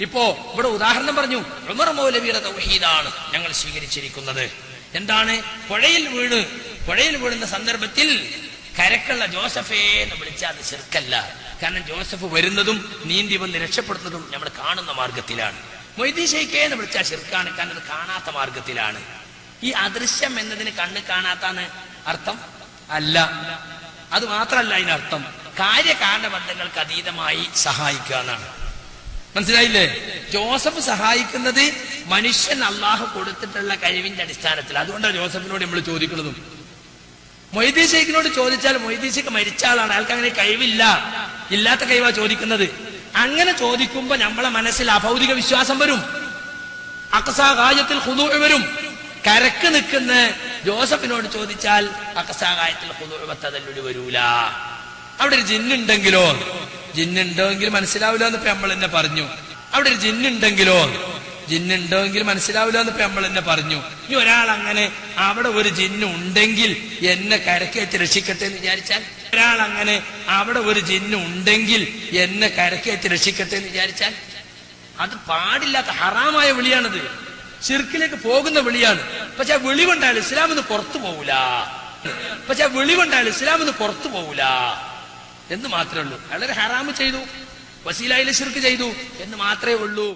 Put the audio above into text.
ഇപ്പോ ഇവിടെ ഉദാഹരണം പറഞ്ഞു ഉമർ മൗലവിയുടെ തൗഹീദാണ് ഞങ്ങൾ സ്വീകരിച്ചിരിക്കുന്നത്. എന്താണ്? പുഴയിൽ വീണ് പുഴയിൽ വീഴുന്ന സന്ദർഭത്തിൽ കരക്കുള്ള ജോസഫേ എന്ന് വിളിച്ചാൽ അത് ചെറുക്കല്ല. കാരണം ജോസഫ് വരുന്നതും നീന്തി വന്ന് രക്ഷപ്പെടുന്നതും നമ്മൾ കാണുന്ന മാർഗത്തിലാണ്. ഷെയ്ഖേ എന്ന് വിളിച്ചാൽ ചെറുക്കാണ് കാരണം അത് കാണാത്ത മാർഗത്തിലാണ്. ഈ അദൃശ്യം എന്നതിന് കണ്ണ് കാണാത്താണ് അർത്ഥം? അല്ല. അത് മാത്രമല്ല അതിനർത്ഥം. കാര്യകാരണ ബന്ധങ്ങൾക്ക് അതീതമായി സഹായിക്കുക എന്നാണ്. മനസ്സിലായില്ലേ? ജോസഫ് സഹായിക്കുന്നത് മനുഷ്യൻ അള്ളാഹു കൊടുത്തിട്ടുള്ള കഴിവിന്റെ അടിസ്ഥാനത്തിൽ അതുകൊണ്ടാണ് ജോസഫിനോട് നമ്മൾ ചോദിക്കുന്നതും. മൊയ്തീ ഷെയ്ഖിനോട് ചോദിച്ചാൽ മൊയ്തീ ഷെയ്ഖ് മരിച്ച ആളാണ്. അയാൾക്ക് അങ്ങനെ കഴിവില്ല. ഇല്ലാത്ത കഴിവാ ചോദിക്കുന്നത്. അങ്ങനെ ചോദിക്കുമ്പോ നമ്മളെ മനസ്സിൽ അഭൗതിക വിശ്വാസം വരും. അക്സാകായത്തിൽ ഹുദൂ വരും. കരക്ക് നിൽക്കുന്ന ജോസഫിനോട് ചോദിച്ചാൽ അക്സാകായത്തിൽ ഹുദൂവത്തതല്ലൊരു വരൂല. അവിടെ ഒരു ജിന്നുണ്ടെങ്കിലോ? ജിന്നുണ്ടെങ്കിൽ മനസ്സിലാവില്ല എന്ന് പെമ്പൾ തന്നെ പറഞ്ഞു. അവിടെ ഒരു ജിന്നുണ്ടെങ്കിലോ? ജിന്നുണ്ടെങ്കിൽ മനസ്സിലാവില്ല എന്ന് പെമ്പൾ തന്നെ പറഞ്ഞു. ഇനി ഒരാൾ അങ്ങനെ അവിടെ ഒരു ജിന്നു ഉണ്ടെങ്കിൽ എന്നെ കരക്കേറ്റ് രക്ഷിക്കട്ടെ എന്ന് വിചാരിച്ചാൽ ഒരാൾ അങ്ങനെ അവിടെ ഒരു ജിന്നു ഉണ്ടെങ്കിൽ എന്നെ കരക്കേറ്റ് രക്ഷിക്കട്ടെ എന്ന് വിചാരിച്ചാൽ അത് പാടില്ലാത്ത ഹറാമായ വിളിയാണത്. ചിർക്കിലേക്ക് പോകുന്ന വിളിയാണ്. പക്ഷെ ആ വിളി കൊണ്ടാൽ ഇസ്ലാം ഒന്ന് പുറത്തു പോകൂല പക്ഷെ ആ വിളി കൊണ്ടാൽ ഇസ്ലാം ഒന്ന് പുറത്തു പോകൂല എന്ന് മാത്രമേ ഉള്ളൂ. അയാളൊരു ഹറാമ് ചെയ്തു. വസീലായിലെ ശിർക്ക് ചെയ്തു എന്ന് മാത്രമേ ഉള്ളൂ.